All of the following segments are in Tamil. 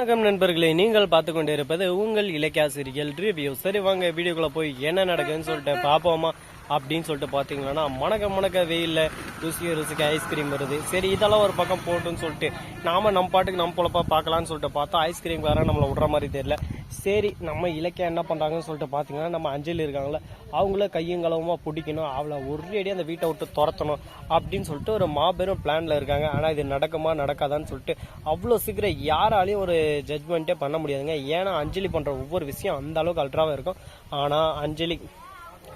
வணக்கம் நண்பர்களே நீங்கள் பார்த்து கொண்டு இருப்பது உங்கள் இலக்கியாசிரியல் ரிவ்யூ சரி வாங்க வீடியோக்குள்ள போய் என்ன நடக்குதுன்னு சொல்லிட்டு பார்ப்போமா அப்படின்னு சொல்லிட்டு பார்த்தீங்கன்னா மணக்க மணக்க வெயில்ல ருசிக்க ருசிக்க ஐஸ்கிரீம் வருது. சரி இதெல்லாம் ஒரு பக்கம் போட்டுன்னு சொல்லிட்டு நாம நம்ம பாட்டுக்கு நம்ம பொழப்பா பார்க்கலாம்னு சொல்லிட்டு பார்த்தா ஐஸ்கிரீம் வேற நம்மளை விடுற மாதிரி தெரியல. சரி நம்ம இலக்கியம் என்ன பண்ணுறாங்கன்னு சொல்லிட்டு பார்த்தீங்கன்னா நம்ம அஞ்சலி இருக்காங்களே அவங்கள கையும் கலவமாக பிடிக்கணும் அவளை ஒரேடியாக அந்த வீட்டை விட்டு துரத்தணும் அப்படின்னு சொல்லிட்டு ஒரு மாபெரும் பிளானில் இருக்காங்க. ஆனால் இது நடக்குமா நடக்காதான்னு சொல்லிட்டு அவ்வளோ சீக்கிரம் யாராலையும் ஒரு ஜட்மெண்ட்டே பண்ண முடியாதுங்க. ஏன்னா அஞ்சலி பண்ணுற ஒவ்வொரு விஷயம் அந்த அளவுக்கு அல்ட்ராவாக இருக்கும். ஆனால் அஞ்சலி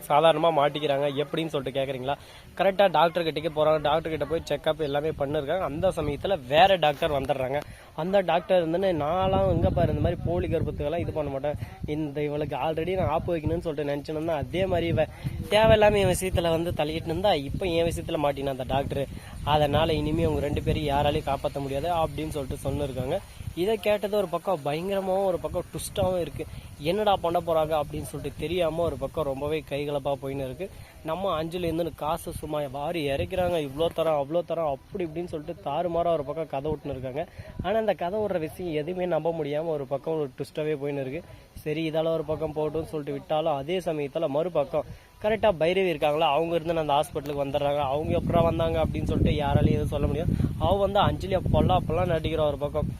சாதாரணமாக மாட்டிக்கிறாங்க எப்படின்னு சொல்லிட்டு கேட்குறீங்களா கரெக்டாக டாக்டர் கிட்டக்கே போகிறாங்க டாக்டர் கிட்ட போய் செக்அப் எல்லாமே பண்ணிருக்காங்க. அந்த சமயத்தில் வேற டாக்டர் வந்துடுறாங்க. அந்த டாக்டர் இருந்தேன்னு நான்லாம் எங்கே பாரு இந்த மாதிரி போலி கர்ப்பத்துக்கெல்லாம் இது பண்ண மாட்டேன். இந்த இவளுக்கு ஆல்ரெடி நான் ஆப்பு வைக்கணும்னு சொல்லிட்டு நினச்சினா அதே மாதிரி இவ தேவையில்லாமல் என் விஷயத்தில் வந்து தலையிட்டு இருந்தா இப்போ என் விஷயத்தில் மாட்டினா அந்த டாக்டர் அதனால் இனிமேல் அவங்க ரெண்டு பேரும் யாராலையும் காப்பாற்ற முடியாது அப்படின்னு சொல்லிட்டு சொன்னிருக்காங்க இதை கேட்டது ஒரு பக்கம் பயங்கரமாகவும் ஒரு பக்கம் ட்விஸ்ட்டாகவும் இருக்குது என்னடா பண்ண போகிறாங்க அப்படின்னு சொல்லிட்டு தெரியாமல் ஒரு பக்கம் ரொம்பவே கைகலப்பாக போயின்னு இருக்குது நம்ம அஞ்சலி காசு சும்மா வாரி இறைக்கிறாங்க இவ்வளோ தரம் அவ்வளோ தரம் அப்படி இப்படின்னு சொல்லிட்டு தாறுமாறாக ஒரு பக்கம் கதை விட்டுன்னு இருக்காங்க. ஆனால் அந்த கதை விடுற விஷயம் எதுவுமே நம்ப முடியாமல் ஒரு பக்கம் ஒரு ட்விஸ்ட்டாகவே போயின்னு இருக்குது சரி இதால ஒரு பக்கம் போட்டும்னு சொல்லிட்டு விட்டாலும் அதே சமயத்தில் மறுபக்கம் கரெக்டாக பைரவி இருக்காங்களா? அவங்க இருந்து அந்த ஹாஸ்பிட்டலுக்கு வந்துடுறாங்க. அவங்க அப்புறம் வந்தாங்க அப்படின்னு சொல்லிட்டு யாராலையும் எதுவும் சொல்ல முடியும் அவள் வந்து அஞ்சலி பொல்லா அப்போல்லாம் நடிக்கிற ஒரு பக்கம்.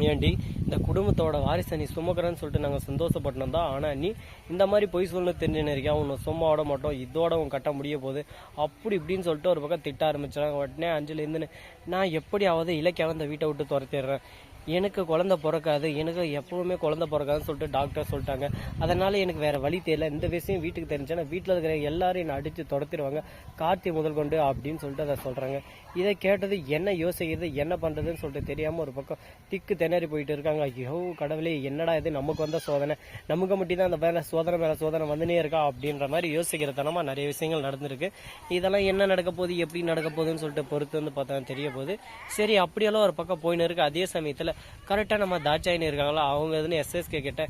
ஏண்டி இந்த குடும்பத்தோட வாரிசை நீ சுமக்கிறன்னு சொல்லிட்டு நாங்கள் சந்தோஷப்பட்டோம் தான். ஆனால் நீ இந்த மாதிரி பொய் சொல்லணும் தெரிஞ்சுன்னு இருக்கியா? உன்னை சும்மா விட மாட்டோம். இதோட உன் கட்ட முடிய போகுது. அப்படி இப்படின்னு சொல்லிட்டு ஒரு பக்கம் திட்ட ஆரம்பிச்சாங்க உடனே அஞ்சலி இருந்துன்னு நான் எப்படியாவது இலக்கியாவை அந்த வீட்டை விட்டு துரத்திடுறேன். எனக்கு குழந்தை பிறக்காது எனக்கு எப்பவுமே குழந்தை பிறக்காதுன்னு சொல்லிட்டு டாக்டர் சொல்லிட்டாங்க. அதனால் எனக்கு வேற வழி தெரியல. இந்த விஷயம் வீட்டுக்கு தெரிஞ்சேன்னா வீட்டில் இருக்கிற எல்லாரும் என்னை அடித்து துரத்திடுவாங்க. கார்த்தி முதல் கொண்டு அப்படின்னு சொல்லிட்டு அதை சொல்கிறாங்க இதை கேட்டது என்ன யோசிக்கிறது என்ன பண்ணுறதுன்னு சொல்லிட்டு தெரியாமல் ஒரு பக்கம் திக்கு திணறி போயிட்டு இருக்காங்க. ஐயோ கடவுளே என்னடா இது? நமக்கு வந்த சோதனை. நமக்கு மட்டும் தான் அந்த வேலை சோதனை மேலே சோதனை வந்துனே இருக்கா அப்படின்ற மாதிரி யோசிக்கிற தனமாக நிறைய விஷயங்கள் நடந்திருக்கு. இதெல்லாம் என்ன நடக்க போகுது எப்படி நடக்க போகுதுன்னு சொல்லிட்டு பொறுத்து வந்து பார்த்தா தெரிய போகுது. சரி அப்படியெல்லாம் ஒரு பக்கம் போயின்னு இருக்கு. அதே சமயத்தில் கரெக்டா நம்ம தாட்சாயின்னு இருக்காங்களா? அவங்க எதுன்னு எஸ்எஸ்கே கிட்ட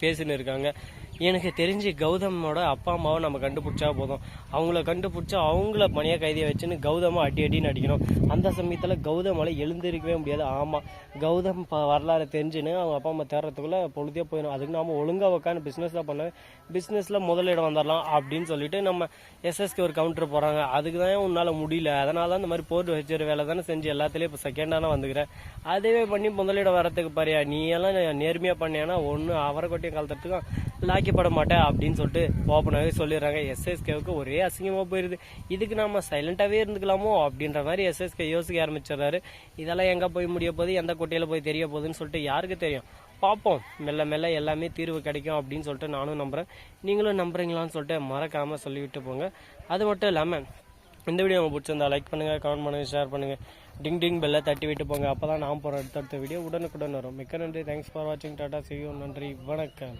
பேசின்னு இருக்காங்க. எனக்கு தெரிஞ்சு கௌதமோட அப்பா அம்மாவை நம்ம கண்டுபிடிச்சா போதும். அவங்கள கண்டுபிடிச்சா அவங்கள பணியாக கைதியை வச்சுன்னு கௌதமாக அடி அடின்னு அடிக்கணும். அந்த சமயத்தில் கௌதமால் எழுந்திருக்கவே முடியாது. ஆமாம் கௌதம் ப- வரலாறு தெரிஞ்சுன்னு அவங்க அப்பா அம்மா தேடுறதுக்குள்ள பொழுதே போயிடும். அதுக்கு நாம ஒழுங்காக உட்காந்து பிஸ்னஸ் தான் பண்ணுவேன் பிஸ்னஸில் முதலிடம் வந்துடலாம் அப்படின்னு சொல்லிட்டு நம்ம எஸ்எஸ்கே ஒரு கவுண்டர் போகிறாங்க அதுக்கு தான் உன்னால் முடியல. அதனால தான் இந்த மாதிரி போர்டு வச்சுற வேலை தானே செஞ்சு எல்லாத்துலேயும் இப்போ செகண்டான வந்துக்கிறேன் அதுவே பண்ணி முதலிடம் வரத்துக்கு பாரியா? நீ எல்லாம் நேர்மையாக பண்ணியானா ஒன்று அவரை கொட்டியும் கலத்துறதுக்கும் லாக்கிப்பட மாட்டேன் அப்படின்னு சொல்லிட்டு ஓப்பனாகவே சொல்லிடுறாங்க. எஸ்எஸ்கேவுக்கு ஒரே அசிங்கமாக போயிடுது இதுக்கு நம்ம சைலண்டாகவே இருந்துக்கலாமோ அப்படின்ற மாதிரி எஸ்எஸ்கே யோசிக்க ஆரம்பிச்சிடுறாரு. இதெல்லாம் எங்கே போய் முடிய போகுது? எந்த கொட்டையில் போய் தெரிய போகுதுன்னு சொல்லிட்டு யாருக்கு தெரியும்? பார்ப்போம். மெல்ல மெல்ல எல்லாமே தீர்வு கிடைக்கும் அப்படின்னு சொல்லிட்டு நானும் நம்புறேன். நீங்களும் நம்புறீங்களான்னு சொல்லிட்டு மறக்காமல் சொல்லிவிட்டு போங்க. அது மட்டும் இல்லாமல் இந்த வீடியோ உங்களுக்கு பிடிச்சிருந்தா லைக் பண்ணுங்க கமெண்ட் பண்ணுங்கள் ஷேர் பண்ணுங்க. டிங் டிங் பெல்ல தட்டி விட்டு போங்க. அப்போ தான் நான் போகிற அடுத்தடுத்த வீடியோ உடனுக்குடன் வரும். மிக்க நன்றி. தேங்க்ஸ் ஃபார் வாட்சிங் டாட்டா சியூ நன்றி. வணக்கம்.